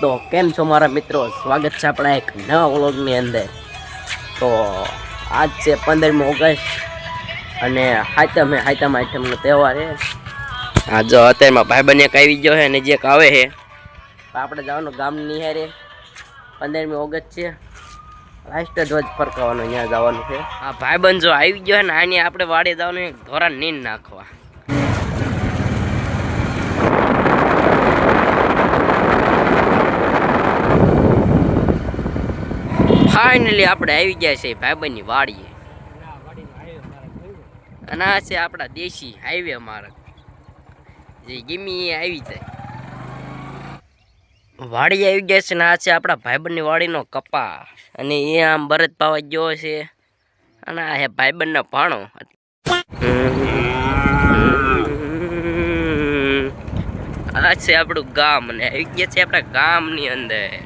તો કેમ છો મારા મિત્રો? સ્વાગત છે આપણા એક નવા વ્લોગની અંદર. તો આજ છે પંદરમી ઓગસ્ટ અને હાતમ હે હાતમ આઇટમનો તહેવાર હે હા જો અત્યારમાં ભાઈબંધ એક આવી ગયો છે અને જે આવે છે. આપણે જવાનું ગામ નિહારે. પંદરમી ઓગસ્ટ છે. રાષ્ટ્ર ધ્વજ ફરકાવાનો અહીંયા જવાનું છે. આ ભાઈબંધ જો આવી ગયો હોય ને આની આપણે વાડે જવાનું ધોરણ ધોરા નીંદ નાખવા. ફાઇનલી આપણે આવી ગયા છે ભાઈબંધની વાડીએ. અને આ છે આપણા દેશી હાઈવે માર્ગ જે ગીમી આવી જાય. વાડી આવી ગયા છે ને આ છે આપણા ભાઈબંધની વાડીનો કપા અને એ આમ ભરત પાવા ગયો છે. અને આ છે ભાઈબંધનો ભાણો. આ છે આપણું ગામ અને આવી ગયા છે આપણા ગામની અંદર.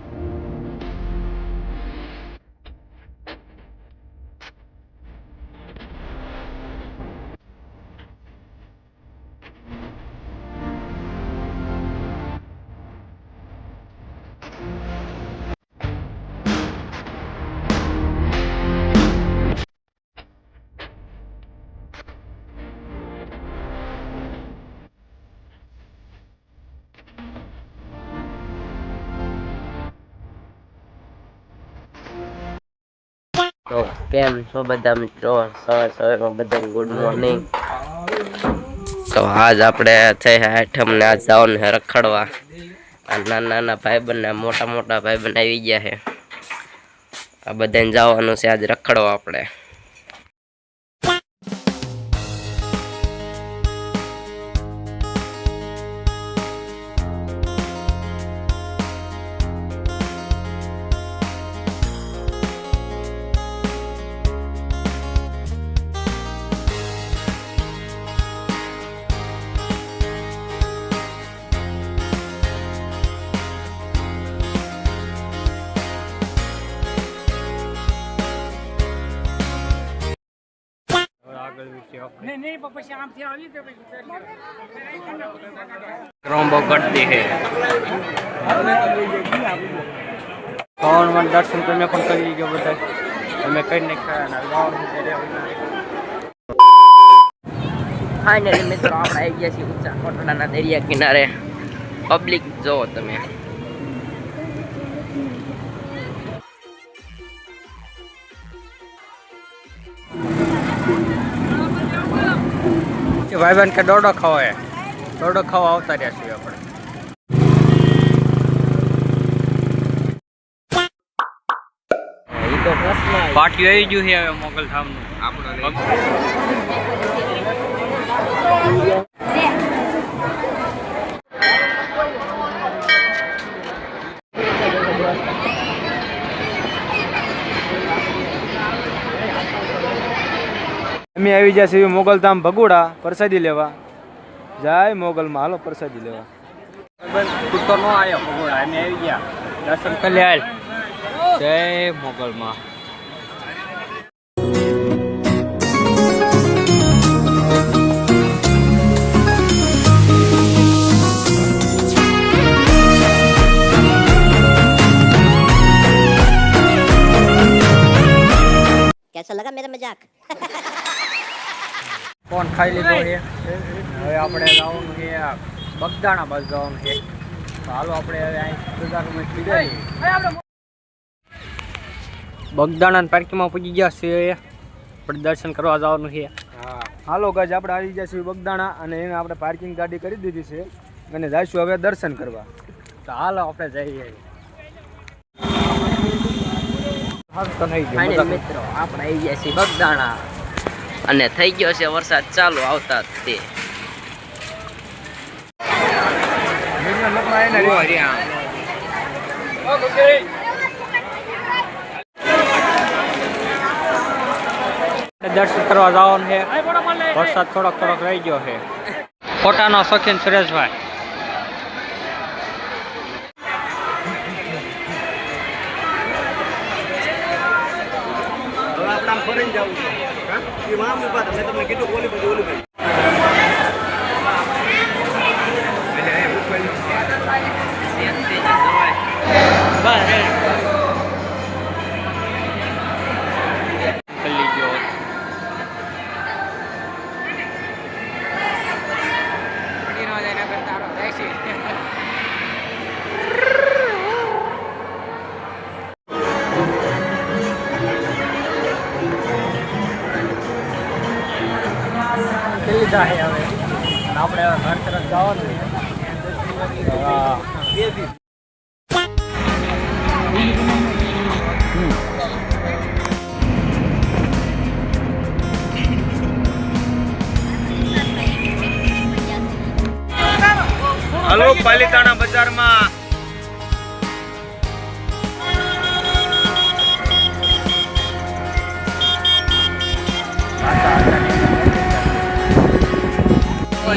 તો કેમ છો બધા મિત્રો? સવાર સવારમાં બધાને ગુડ મોર્નિંગ તો આજ આપણે થઈ આઠમ ને આજ જાઓ ને રખડવા નાના નાના ભાઈબંધ ને મોટા મોટા ભાઈબંધ આવી ગયા છે. આ બધાને જવાનું છે આજ રખડવા આપણે. ક્રોમ્બો કરતી છે હવામાન દર્શન તમે પણ કરી લીધો બધા તમે કઈ નાખ્યા ફાઇનલી મિત્રો આપણે આવી ગયા છીએ ઊંચા કોટડાના દરિયા કિનારે. પબ્લિક જો તમે. ભાઈ બહેન કે દોડો ખાવો એ. દોડો ખાવા આવતા રહ્યા છીએ આપણે. પાટિયું આવી ગયું છે હવે મોગલ ધામનું આપણો અમે આવી ગયા છીએ મોગલધામ ભગુડા પ્રસાદી લેવા. જય મોગલમાં હાલો પ્રસાદી લેવા. તું તો આવ્યો ભગુડા અમે આવી ગયા. દર્શન કરી હાલ જય મોગલમાં. કોણ ખાઈ લીધો છે? હવે આપણે જવાનું છે બગદાણા બાજુ જવાનું છે. તો હાલો આપણે હવે અહીં બજારમાં લીધા બગદાણા પાર્કિંગમાં પૂજી ગયા છે આપણે દર્શન કરવા જવાનું છે. હાલો ગાજ આપણે આવી ગયા છીએ બગદાણા અને એને આપણે પાર્કિંગ ગાડી કરી દીધી છે અને જઈશું હવે દર્શન કરવા. તો હાલો આપણે જઈએ. હા તો નહીં મિત્રો આપણે આવી ગયા છીએ બગદાણા. અને થઈ ગયો છે વરસાદ ચાલુ આવતા તે. દર્શન કરવા જવાનું છે. વરસાદ થોડોક થોડોક રહી ગયો છે. ફોટાનો શોખીન સુરેશભાઈ. ફરીને જવું છે. ખુલ્લી કેટલી છે હવે અને આપણે ઘર તરફ જવાનું. હલો પાલિતાણા બજારમાં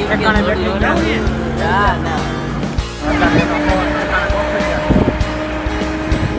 ઠેકાણે બેઠી જાઓ. ના ના